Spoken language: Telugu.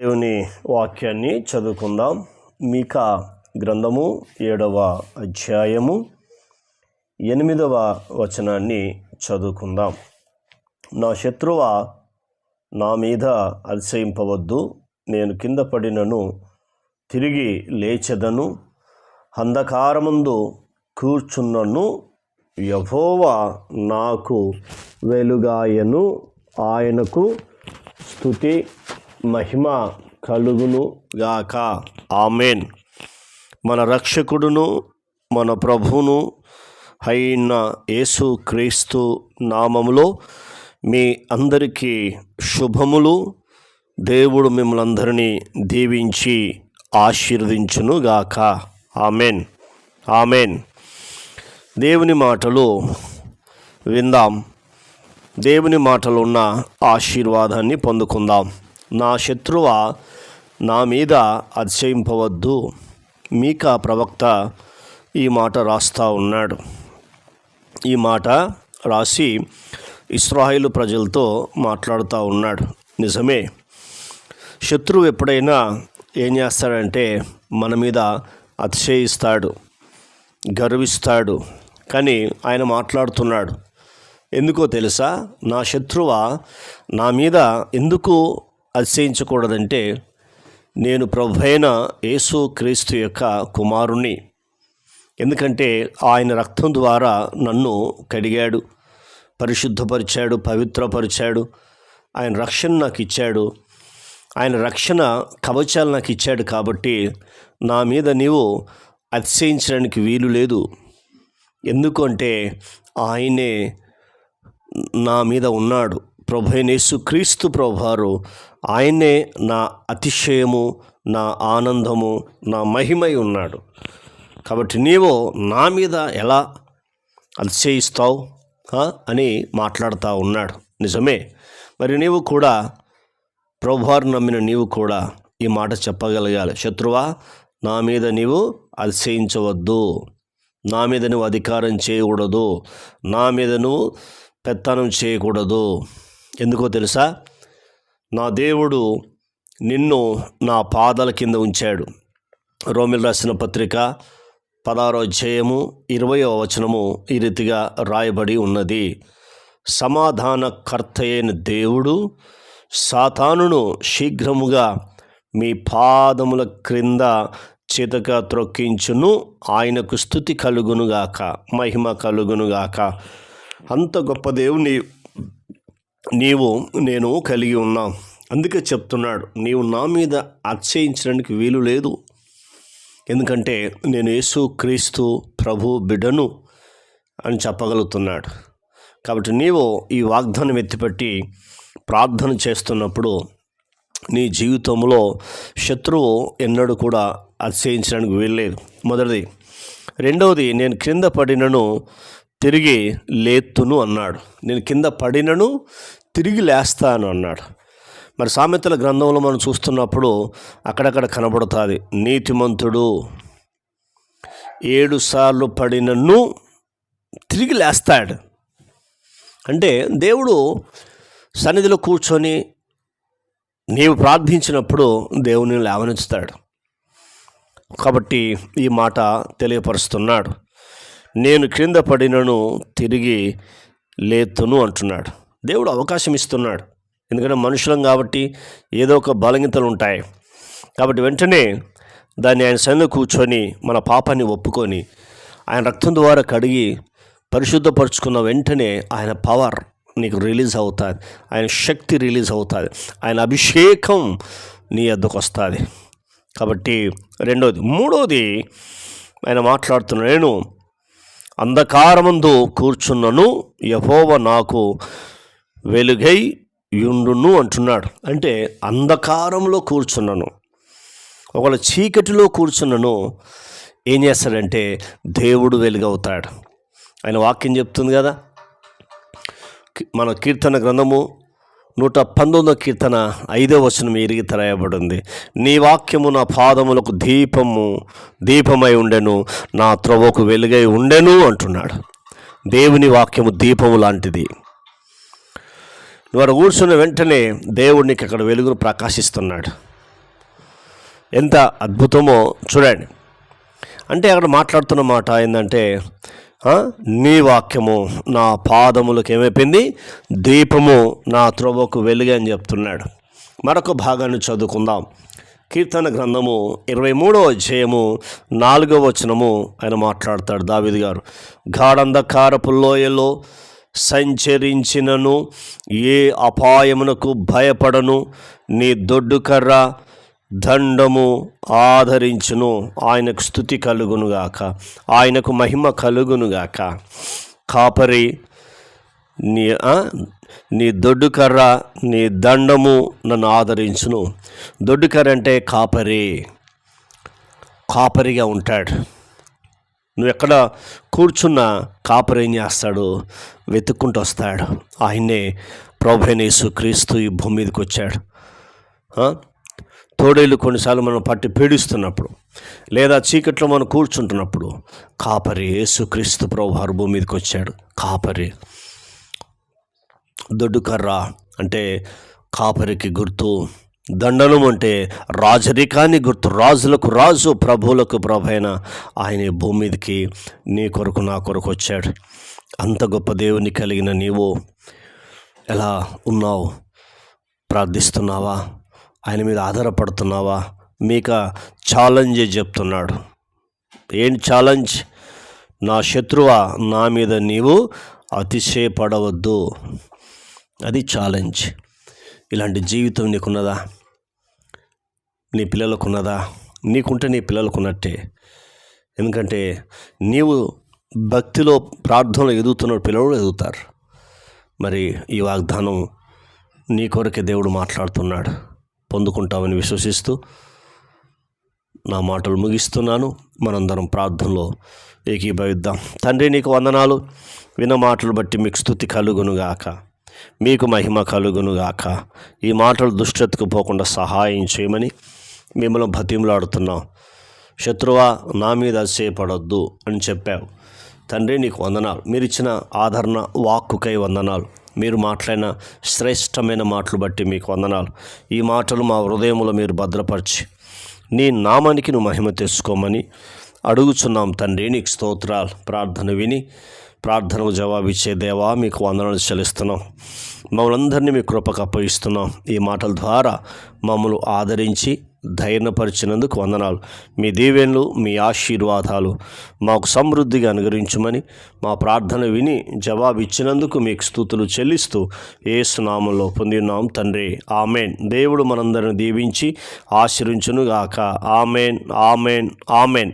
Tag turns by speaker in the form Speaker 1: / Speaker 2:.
Speaker 1: దేవుని వాక్యాన్ని చదువుకుందాం. మీకా గ్రంథము ఏడవ అధ్యాయము ఎనిమిదవ వచనాన్ని చదువుకుందాం. నా శత్రువ నా మీద అతిశయింపవద్దు నేను కింద పడినను తిరిగి లేచెదను. అంధకారముందు కూర్చున్నను యహోవా నాకు వెలుగాయను. ఆయనకు స్థుతి మహిమ కలుగును గాక. ఆమెన్. మన రక్షకుడును మన ప్రభువును అయిన యేసు క్రీస్తు నామములో మీ అందరికీ శుభములు. దేవుడు మిమ్మల్ని అందరినీ దీవించి ఆశీర్వదించును గాక. ఆమెన్. ఆమెన్. దేవుని మాటలు విందాం. దేవుని మాటలు ఉన్న ఆశీర్వాదాన్ని పొందుకుందాం. నా శత్రువ నా మీద అతిశయింపవద్దు. మీకా ప్రవక్త ఈ మాట రాస్తా ఉన్నాడు. ఈ మాట రాసి ఇస్రాయిలు ప్రజలతో మాట్లాడుతూ ఉన్నాడు. నిజమే. శత్రువు ఎప్పుడైనా ఏం చేస్తాడంటే మన మీద అతిశయిస్తాడు గర్విస్తాడు. కానీ ఆయన మాట్లాడుతున్నాడు. ఎందుకో తెలుసా? నా శత్రువ నా మీద ఎందుకు అతిశయించకూడదంటే నేను ప్రభైన యేసు క్రీస్తు యొక్క కుమారుణ్ణి. ఎందుకంటే ఆయన రక్తం ద్వారా నన్ను కడిగాడు పరిశుద్ధపరిచాడు పవిత్రపరిచాడు. ఆయన రక్షణ నాకు ఇచ్చాడు. ఆయన రక్షణ కవచాలు నాకు ఇచ్చాడు కాబట్టి నా మీద నీవు అతిశయించడానికి వీలు లేదు. ఎందుకంటే ఆయనే నా మీద ఉన్నాడు. ప్రభైనేసు క్రీస్తు ప్రభువారు ఆయనే నా అతిశయము నా ఆనందము నా మహిమై ఉన్నాడు. కాబట్టి నీవు నా మీద ఎలా అతిశయిస్తావు అని మాట్లాడుతూ ఉన్నాడు. నిజమే. మరి నీవు కూడా ప్రభువారు నమ్మిన నీవు కూడా ఈ మాట చెప్పగలగాలి. శత్రువా నా మీద నీవు అతిశయించవద్దు నా మీద నువ్వు అధికారం చేయకూడదు. నా మీద నువ్వు పెత్తనం చేయకూడదు. ఎందుకో తెలుసా? నా దేవుడు నిన్ను నా పాదాల కింద ఉంచాడు. రోమిల్ రాసిన పత్రిక పదారో అధ్యాయము ఇరవయో వచనము ఈ రీతిగా రాయబడి ఉన్నది. సమాధానకర్త అయిన దేవుడు సాతానును శీఘ్రముగా మీ పాదముల క్రింద చితక త్రొక్కించును. ఆయనకు స్థుతి కలుగునుగాక మహిమ కలుగునుగాక. అంత గొప్ప దేవుని నీవు నేను కలిగి ఉన్నాం. అందుకే చెప్తున్నాడు నీవు నా మీద అత్యయించడానికి వీలు లేదు. ఎందుకంటే నేను యేసు క్రీస్తు ప్రభు బిడ్డను అని చెప్పగలుగుతున్నాడు. కాబట్టి నీవు ఈ వాగ్దానం ఎత్తిపెట్టి ప్రార్థన చేస్తున్నప్పుడు నీ జీవితంలో శత్రువు ఎన్నడూ కూడా అతిశయించడానికి వీల్లేదు మొదటిది. రెండవది నేను క్రింద పడినను తిరిగి లేత్తును అన్నాడు. నేను కింద పడినను తిరిగి లేస్తాను అన్నాడు. మరి సామెతల గ్రంథంలో మనం చూస్తున్నప్పుడు అక్కడక్కడ కనబడుతుంది నీతిమంతుడు ఏడు సార్లు పడినను తిరిగి లేస్తాడు. అంటే దేవుడు సన్నిధిలో కూర్చొని నీవు ప్రార్థించినప్పుడు దేవుని లేవనిస్తాడు కాబట్టి ఈ మాట తెలియపరుస్తున్నాడు. నేను క్రింద పడినను తిరిగి లేతును అంటున్నాడు. దేవుడు అవకాశం ఇస్తున్నాడు. ఎందుకంటే మనుషులం కాబట్టి ఏదో ఒక బలహీనతలు ఉంటాయి. కాబట్టి వెంటనే దాన్ని ఆయన సన్నిధిలో కూర్చొని మన పాపాన్ని ఒప్పుకొని ఆయన రక్తం ద్వారా కడిగి పరిశుద్ధపరుచుకున్న వెంటనే ఆయన పవర్ నీకు రిలీజ్ అవుతుంది. ఆయన శక్తి రిలీజ్ అవుతుంది. ఆయన అభిషేకం నీ వద్దకు వస్తుంది. కాబట్టి రెండోది మూడోది ఆయన మాట్లాడుతున్న నేను అంధకారమందు కూర్చున్నను యహోవ నాకు వెలుగై యుండును అంటున్నాడు. అంటే అంధకారంలో కూర్చున్నాను. ఒకవేళ చీకటిలో కూర్చున్నను ఏం చేస్తాడంటే దేవుడు వెలుగవుతాడు. ఆయన వాక్యం చెప్తుంది కదా? మన కీర్తన గ్రంథము నూట పంతొమ్మిదో కీర్తన ఐదో వచనం ఎరిగి తరయబడింది నీ వాక్యము నా పాదములకు దీపము దీపమై ఉండెను నా త్రవకు వెలుగై ఉండెను అంటున్నాడు. దేవుని వాక్యము దీపము లాంటిది. నువ్వు అక్కడ కూర్చున్న వెంటనే దేవుడికి అక్కడ వెలుగును ప్రకాశిస్తున్నాడు. ఎంత అద్భుతమో చూడండి. అంటే అక్కడ మాట్లాడుతున్న మాట ఏంటంటే నీ వాక్యము నా పాదములకు ఏమైపోయింది? దీపము నా త్రోవకు వెలుగు అని చెప్తున్నాడు. మరొక భాగాన్ని చదువుకుందాం. కీర్తన గ్రంథము ఇరవై మూడవ అధ్యాయము నాలుగవ వచనము ఆయన మాట్లాడతాడు దావిది గారు. గాఢంధకారపు లోయలో సంచరించినను ఏ అపాయమునకు భయపడను నీ దొడ్డుకర్ర దండము ఆదరించును. ఆయనకు స్థుతి కలుగునుగాక ఆయనకు మహిమ కలుగునుగాక కాపరి నీ నీ దొడ్డుకర్ర నీ దండము నన్ను ఆదరించును. దొడ్డుకర్ర అంటే కాపరి. కాపరిగా ఉంటాడు. నువ్వు ఎక్కడ కూర్చున్నా కాపరి ఏం చేస్తాడు? వెతుక్కుంటూ వస్తాడు. ఆయన్నే ప్రభనేసు క్రీస్తు ఈ భూమి మీదకి వచ్చాడు. తోడేళ్ళు కొన్నిసార్లు మనం పట్టి పీడిస్తున్నప్పుడు లేదా చీకట్లో మనం కూర్చుంటున్నప్పుడు కాపరి యేసుక్రీస్తు ప్రభు భూమి మీదకి వచ్చాడు. కాపరి. దొడ్డుకర్ర అంటే కాపరికి గుర్తు. దండనం అంటే రాజరికాన్ని గుర్తు రాజులకు రాజు ప్రభువులకు ప్రభు అయిన ఆయన భూమి మీదకి నీ కొరకు నా కొరకు వచ్చాడు. అంత గొప్ప దేవుని కలిగిన నీవు ఎలా ఉన్నావు? ప్రార్థిస్తున్నావా? ఆయన మీద ఆధారపడుతున్నావా? మీక ఛాలెంజ్ చెప్తున్నాడు. ఏం ఛాలెంజ్? నా శత్రువా నా మీద నీవు అతిశయపడవద్దు. అది ఛాలెంజ్. ఇలాంటి జీవితం నీకున్నదా? నీ పిల్లలకున్నదా? నీకుంటే నీ పిల్లలకున్నట్టే. ఎందుకంటే నీవు భక్తిలో ప్రార్థనలో ఎదుగుతున్న పిల్లలు ఎదుగుతారు. మరి ఈ వాగ్దానం నీ కొరకే దేవుడు మాట్లాడుతున్నాడు. పొందుకుంటామని విశ్వసిస్తూ నా మాటలు ముగిస్తున్నాను. మనందరం ప్రార్థనలో ఏకీభవిద్దాం. తండ్రి నీకు వందనాలు. విన్న మాటలు బట్టి మీకు స్థుతి కలుగునుగాక. మీకు మహిమ కలుగునుగాక. ఈ మాటలు దుష్టతకు పోకుండా సహాయం చేయమని మిమ్మల్ని బతిమలాడుతున్నాం. శత్రువా నా మీద చేపడొద్దు అని చెప్పావు. తండ్రి నీకు వందనాలు. మీరు ఇచ్చిన ఆదరణ వాక్కుకై వందనాలు. మీరు మాట్లాడిన శ్రేష్టమైన మాటలు బట్టి మీకు వందనాలు. ఈ మాటలు మా హృదయంలో మీరు భద్రపరిచి నీ నామానికి నువ్వు మహిమ తెచ్చుకోమని అడుగుచున్నాం తండ్రి. నీకు స్తోత్రాలు ప్రార్థన విని ప్రార్థనకు జవాబిచ్చే దేవా మీకు వందనాలు చెల్లిస్తున్నాం. మమ్మల్ందరినీ మీ కృపకు అప్పగిస్తున్నాం. ఈ మాటల ద్వారా మమ్మల్ని ఆదరించి ధైర్యపరిచినందుకు వందనాలు. మీ దీవెన్లు మీ ఆశీర్వాదాలు మాకు సమృద్ధిగా అనుగ్రహించమని మా ప్రార్థన విని జవాబిచ్చినందుకు మీకు స్థుతులు చెల్లిస్తూ ఏసునామంలో పొందినాం తండ్రి. ఆమెన్. దేవుడు మనందరిని దీవించి ఆశీర్వించునుగాక. ఆమెన్. ఆమెన్. ఆమెన్.